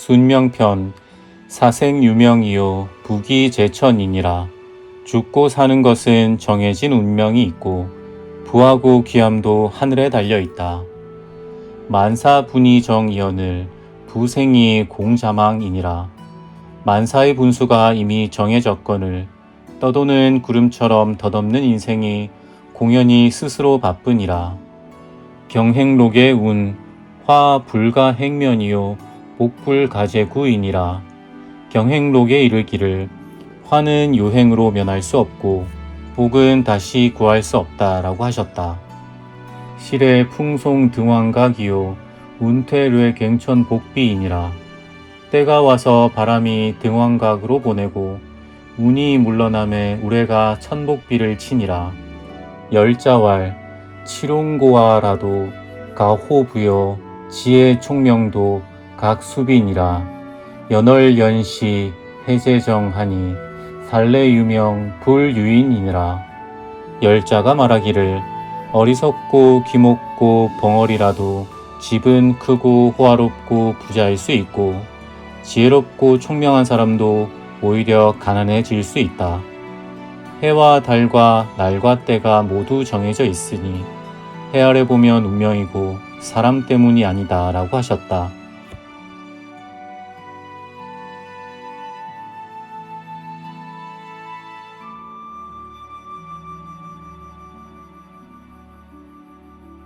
순명편 사생유명이요 부기제천이니라. 죽고 사는 것은 정해진 운명이 있고 부하고 귀함도 하늘에 달려 있다. 만사 분이 정이언을 부생이 공자망이니라. 만사의 분수가 이미 정해졌거늘 떠도는 구름처럼 덧없는 인생이 공연히 스스로 바쁘니라. 경행록의 운 화 불가 행면이요 복불가제구이니라 경행록에 이르기를 화는 요행으로 면할 수 없고 복은 다시 구할 수 없다라고 하셨다. 실의 풍송 등왕각이요 운퇴뢰 갱천 복비이니라 때가 와서 바람이 등왕각으로 보내고 운이 물러남에 우레가 천복비를 치니라 열자왈 칠홍고아라도 가호부여 지혜 총명도 각수비니라 연월연시 해제정하니 살래유명 불유인이니라 열자가 말하기를 어리석고 귀목고 벙어리라도 집은 크고 호화롭고 부자일 수 있고 지혜롭고 총명한 사람도 오히려 가난해질 수 있다. 해와 달과 날과 때가 모두 정해져 있으니 해 아래 보면 운명이고 사람 때문이 아니다 라고 하셨다.